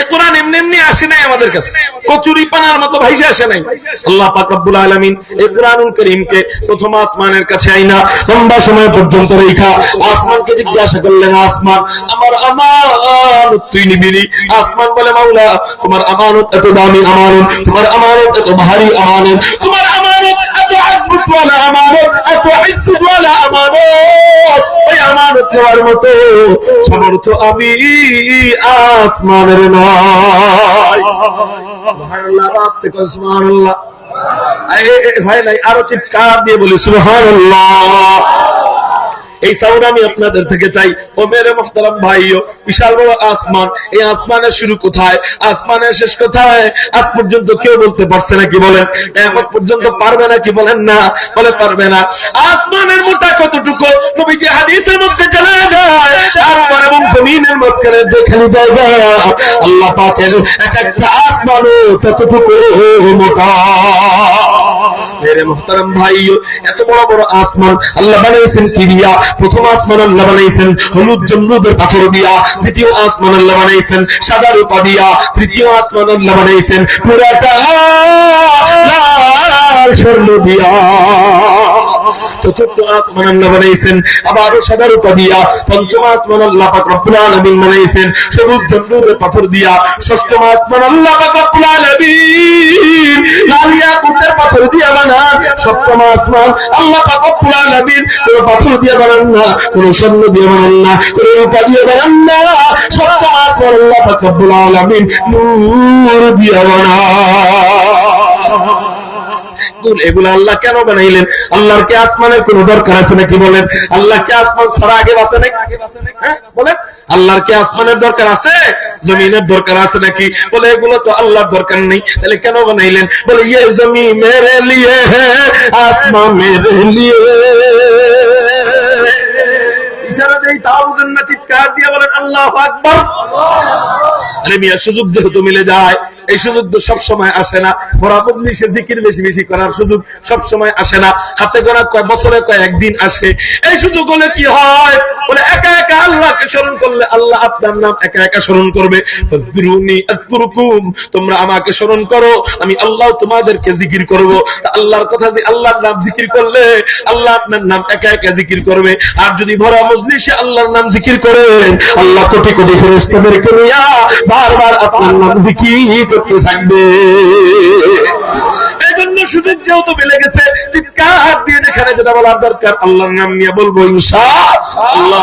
এ কোরআন এমনি এমনি আসে নাই আমাদের কাছে। কচুরি পানার মতো ভাইসে আসে নাই। আল্লাহ পাক রব্বুল আলামিন এই কোরআনুল করিমকে প্রথম আসমানের কাছে আইনা লম্বা সময় পর্যন্ত রেখা, আসমানকে জিজ্ঞাসা করলেন, আসমান আমার আমানত, তুই নিবিনি আসমান বলে, মাওলা, তোমার আমানত এত দামি আমানত, তোমার আমানত এত ভারী আমানত, তোমার আমানত এত নেওয়ার মতো সামর্থ্য আমি আসমানের নয় ভয় নাই আরও চিৎকার দিয়ে বলি সুবহানাল্লাহ এই সাউন্ড আমি আপনাদের থেকে চাই ও মেরে মোহতারাম ভাইও বিশাল বড় আসমান এই আসমানের শুরু কোথায় আসমানের শেষ কোথায় আজ পর্যন্ত কেউ বলতে পারছে নাকি বলেন এখন পর্যন্ত পারবে না কি বলেন না বলে পারবে না আসমানের মোটা কতটুকু জমিনের মাঝখানে যেখানে জায়গা, আল্লাহ পাকের এক একটা আসমানও ততটুকু প্রথম আসমান আল্লাহ হলুদ জমরুদের পাথর দিয়া। দ্বিতীয় আসমান আল্লাহ সাদা রূপা দিয়া। তৃতীয় আসমান আল্লাহ বানাইছেন স্বর্ণ দিয়া। চতুর্থ আসমান আল্লাহ বানাইছেন আবারও সাদা রূপা দিয়া পঞ্চম আসমান আল্লাহ পাক রব্বুল আলামিন বানাইছেন সবুজ জমরুদের পাথর দিয়া ষষ্ঠম আসমান আল্লাহ পাক রব্বুল আলামিন। লালিয়া কুটের পাথর দিয়া বানান। সপ্তম আসমান আল্লাহ পাক রব্বুল আলামিন। কোন পাথর দিয়ে বানান না, কোন স্বর্ণ দিয়ে বানান না, কোন রূপা দিয়ে বানান না। সপ্তম আসমান আল্লাহ পাক রব্বুল আলামিন নূর দিয়ে বানান। গুণ, এগুলো আল্লাহ কেন বানাইলেন? আল্লাহর কি আসমানের কোন দরকার আছে নাকি বলেন? আল্লাহ কি আসমান ছাড়া আগে বাসে নাকি? হ্যাঁ? বলেন। আল্লাহর কি আসমানের দরকার আছে? জমিনের দরকার আছে নাকি? বলে, এগুলো তো আল্লাহর দরকার নেই। তাহলে কেন বানাইলেন? বলে ইয়ে জমি মেরে লিয়ে আসমান মেরে লিয়ে ইশারা দেই তাও না চিৎকার দিয়ে বলেন, আল্লাহ আকবার। আরে মিয়া, সুযোগ যেহেতু মিলে যায়, এই সুযোগ তো সব সময় আসে না। বড় সে জিকির বেশি বেশি করার সুযোগ সব সময় আসে না। হাতে কয়, বছরে আসে। এই সুযোগ হলে কি হয়? বলে একা একা আল্লাহকে স্মরণ করলে আল্লাহ আপনার নাম একা একা স্মরণ করবে। তোমরা আমাকে স্মরণ করো, আমি আল্লাহ তোমাদেরকে জিকির করব। আল্লাহর কথা যে আল্লাহর নাম জিকির করলে, আল্লাহ আপনার নাম একা একা জিকির করবে। আর যদি ভরা মজলিসে আল্লাহর নাম জিকির করেন, আল্লাহ কোটি কোটি ফেরেশতাদেরকে নিয়ে বারবার আপনার নাম জিকির করতে থাকবে। এই জন্য সুযোগ যেহেতু মিলে গেছে দিয়ে যেটা নাম নিয়ে বলব ইনশাআল্লাহ।